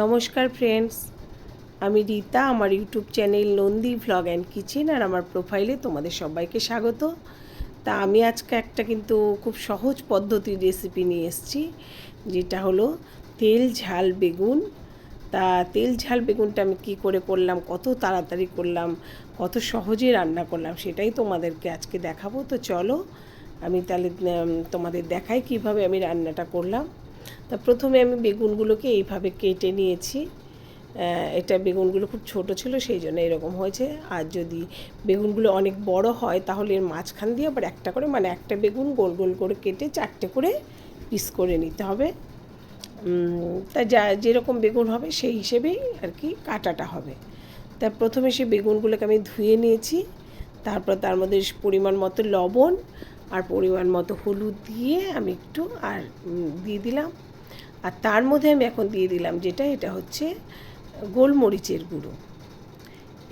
নমস্কার ফ্রেন্ডস আমি রীতা, আমার YouTube channel Nandi vlog and kitchen আর আমার প্রোফাইলে তোমাদের সবাইকে স্বাগত। তা আমি আজকে একটা কিন্তু খুব সহজ পদ্ধতির রেসিপি নিয়ে এসেছি, যেটা হলো তেল, ঝাল, বেগুন। তা তেল, ঝাল, বেগুনটা আমি কী করে করলাম, কত তাড়াতাড়ি করলাম, কত সহজে রান্না করলাম সেটাই তোমাদেরকে আজকে দেখাবো। তো চলো আমি তাহলে তোমাদের দেখাই কীভাবে আমি রান্নাটা করলাম। তা প্রথমে আমি বেগুনগুলোকে এইভাবে কেটে নিয়েছি। এটা বেগুনগুলো খুব ছোট ছিল, সেই জন্য এরকম হয়েছে। আর যদি বেগুনগুলো অনেক বড় হয়, তাহলে এর মাঝখান দিয়ে আবার একটা করে মানে একটা বেগুন গোল গোল করে কেটে চারটে করে পিস করে নিতে হবে। তা যা, যেরকম বেগুন হবে, সেই হিসেবেই আর কি কাটাটা হবে। তা প্রথমে সেই বেগুনগুলোকে আমি ধুয়ে নিয়েছি। তারপর তার মধ্যে পরিমাণ মতো লবণ আর পরিমাণ মতো হলুদ দিয়ে আমি একটু আর দিয়ে দিলাম। আর তার মধ্যে আমি এখন দিয়ে দিলাম যেটা, এটা হচ্ছে গোলমরিচের গুঁড়ো।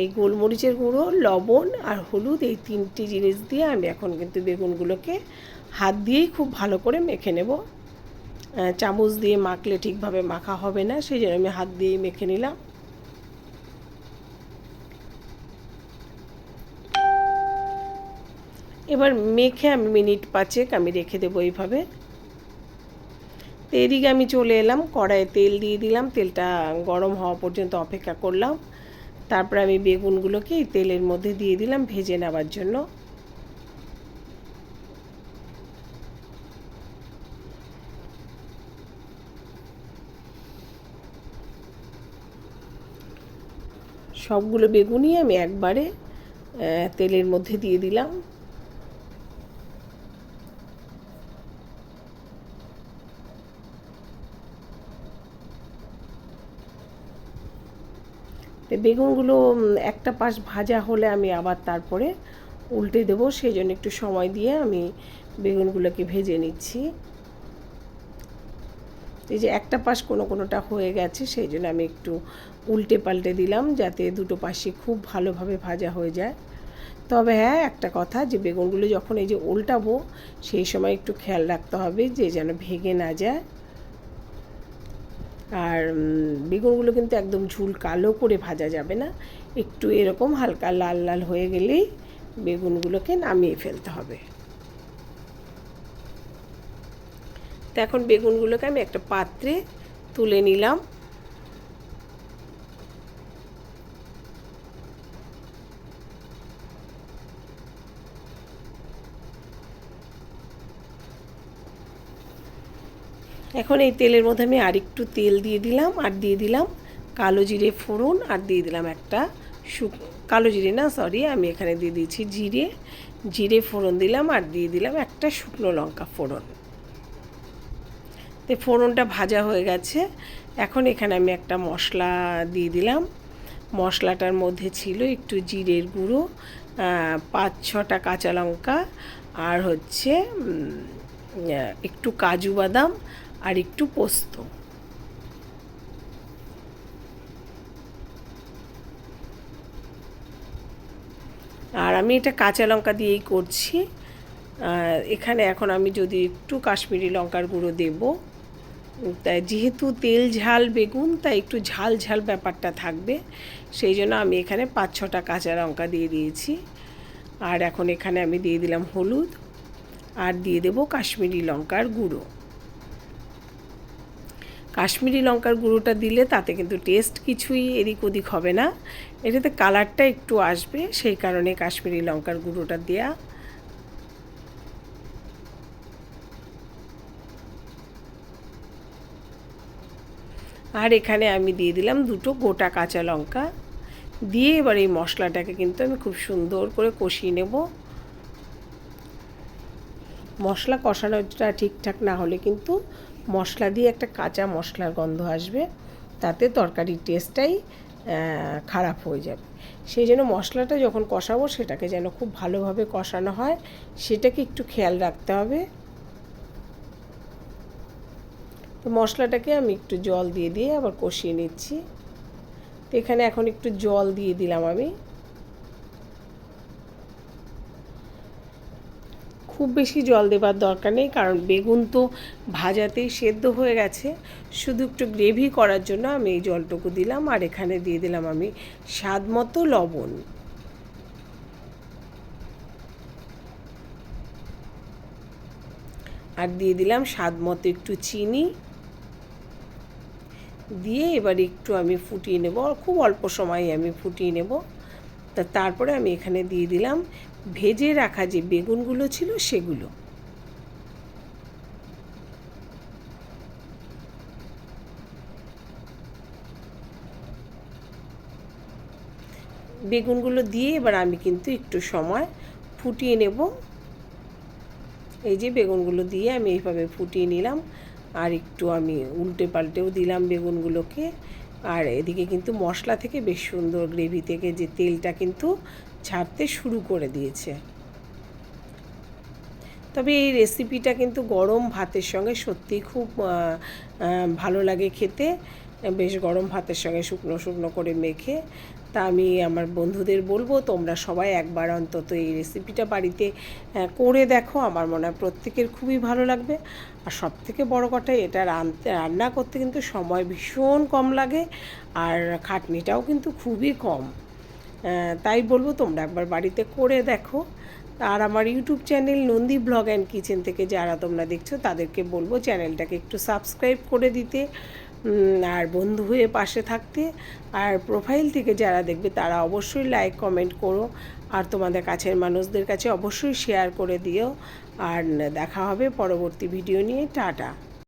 এই গোলমরিচের গুঁড়ো, লবণ আর হলুদ এই তিনটি জিনিস দিয়ে আমি এখন কিন্তু বেগুনগুলোকে হাত দিয়েই খুব ভালো করে মেখে নেব। চামচ দিয়ে মাখলে ঠিকভাবে মাখা হবে না, সেই জন্য আমি হাত দিয়েই মেখে নিলাম। এবার মেখে আমি মিনিট পাঁচেক আমি রেখে দেবো এইভাবে। তো এদিকে আমি চলে এলাম, কড়াইয়ে তেল দিয়ে দিলাম, তেলটা গরম হওয়া পর্যন্ত অপেক্ষা করলাম। তারপরে আমি বেগুনগুলোকে এই তেলের মধ্যে দিয়ে দিলাম ভেজে নেওয়ার জন্য। সবগুলো বেগুনই আমি একবারে তেলের মধ্যে দিয়ে দিলাম। বেগুনগুলো একটা পাশ ভাজা হলে আমি আবার তারপরে উল্টে দেবো সেই জন্য একটু সময় দিয়ে আমি বেগুনগুলোকে ভেজে নিচ্ছি। এই যে একটা পাশ কোনো কোনোটা হয়ে গেছে সেই জন্য আমি একটু উল্টে পাল্টে দিলাম, যাতে দুটো পাশে খুব ভালোভাবে ভাজা হয়ে যায়। তবে হ্যাঁ একটা কথা যে বেগুনগুলো যখন এই যে উল্টাবো, সেই সময় একটু খেয়াল রাখতে হবে যে যেন ভেঙে না যায়। আর বেগুনগুলো কিন্তু একদম ঝুল কালো করে ভাজা যাবে না। একটু এরকম হালকা লাল লাল হয়ে গেলেই বেগুনগুলোকে নামিয়ে ফেলতে হবে। তো এখন বেগুনগুলোকে আমি একটা পাত্রে তুলে নিলাম। এখন এই তেলের মধ্যে আমি আরেকটু তেল দিয়ে দিলাম, আর দিয়ে দিলাম কালো জিরে ফোড়ন, আর দিয়ে দিলাম একটা শুক, কালো জিরে না সরি আমি এখানে দিয়ে দিয়েছি জিরে। জিরে ফোড়ন দিলাম, আর দিয়ে দিলাম একটা শুকনো লঙ্কা ফোড়ন। তো ফোড়নটা ভাজা হয়ে গেছে। এখন এখানে আমি একটা মশলা দিয়ে দিলাম। মশলাটার মধ্যে ছিল একটু জিরের গুঁড়ো পাঁচ ছটা কাঁচা লঙ্কা, আর হচ্ছে একটু কাজু বাদাম আর একটু পোস্ত। আর আমি এটা কাঁচা লঙ্কা দিয়েই করছি। এখানে এখন আমি যদি একটু কাশ্মীরি লঙ্কার গুঁড়ো দেব, তাই যেহেতু তেল ঝাল বেগুন, তাই একটু ঝাল ঝাল ব্যাপারটা থাকবে। সেই জন্য আমি এখানে পাঁচ ছটা কাঁচা লঙ্কা দিয়ে দিয়েছি। আর এখন এখানে আমি দিয়ে দিলাম হলুদ। আর দিয়ে দেব কাশ্মীরি লঙ্কার গুঁড়ো। কাশ্মীরি লঙ্কার গুঁড়োটা দিলে তাতে কিন্তু টেস্ট কিছুই এদিক ওদিক হবে না। এটাতে কালারটা একটু আসবে, সেই কারণে কাশ্মীরি লঙ্কার গুঁড়োটা দেয়া। আর এখানে আমি দিয়ে দিলাম দুটো গোটা কাঁচা লঙ্কা। দিয়ে এবার এই মশলাটাকে কিন্তু আমি খুব সুন্দর করে কষিয়ে নেব। মশলা কষানোটা ঠিকঠাক না হলে কিন্তু মশলা দিয়ে একটা কাঁচা মশলার গন্ধ আসবে, তাতে তরকারির টেস্টটাই খারাপ হয়ে যাবে। সেই জন্য মশলাটা যখন কষাবো সেটাকে যেন খুব ভালোভাবে কষানো হয়, সেটাকে একটু খেয়াল রাখতে হবে। তো মশলাটাকে আমি একটু জল দিয়ে দিয়ে আবার কষিয়ে নিচ্ছি। তো এখানে এখন একটু জল দিয়ে দিলাম আমি। খুব বেশি জল দেবার দরকার নেই, কারণ বেগুন তো ভাজাতেই সেদ্ধ হয়ে গেছে। শুধু একটু গ্রেভি করার জন্য আমি এই জলটুকু দিলাম আর এখানে দিয়ে দিলাম আমি স্বাদ মতো লবণ। আর দিয়ে দিলাম স্বাদ মতো একটু চিনি। দিয়ে এবার একটু আমি ফুটিয়ে নেব, খুব অল্প সময় আমি ফুটিয়ে নেব। তা তারপরে আমি এখানে দিয়ে দিলাম ভেজে রাখা যে বেগুনগুলো ছিল সেগুলো। বেগুনগুলো দিয়ে এবার আমি কিন্তু একটু সময় ফুটিয়ে নেব। এই যে বেগুনগুলো দিয়ে আমি এইভাবে ফুটিয়ে নিলাম। আর একটু আমি উল্টে পাল্টেও দিলাম বেগুনগুলোকে। আর এদিকে কিন্তু মশলা থেকে বেশ সুন্দর গ্রেভি থেকে যে তেলটা কিন্তু ছাড়তে শুরু করে দিয়েছে। তবে এই রেসিপিটা কিন্তু গরম ভাতের সঙ্গে সত্যিই খুব ভালো লাগে খেতে। বেশ গরম ভাতের সঙ্গে শুকনো শুকনো করে মেখে, তা আমি আমার বন্ধুদের বলব, তোমরা সবাই একবার অন্তত এই রেসিপিটা বাড়িতে করে দেখো। আমার মনে হয় প্রত্যেকের খুবই ভালো লাগবে। আর সব থেকে বড়ো কথা, এটা রানতে, রান্না করতে কিন্তু সময় ভীষণ কম লাগে, আর খাটনিটাও কিন্তু খুবই কম। তাই বলব তোমরা একবার বাড়িতে করে দেখো। আর আমার YouTube channel Nandi blog and kitchen থেকে যারা তোমরা দেখছ, তাদেরকে বলব চ্যানেলটাকে একটু সাবস্ক্রাইব করে দিতে। আর বন্ধু হয়ে পাশে থাকতে আর প্রোফাইল থেকে যারা দেখবে তারা অবশ্যই লাইক কমেন্ট করো। আর তোমাদের কাছের মানুষদের কাছে অবশ্যই শেয়ার করে দিও। আর দেখা হবে পরবর্তী ভিডিও নিয়ে। টাটা।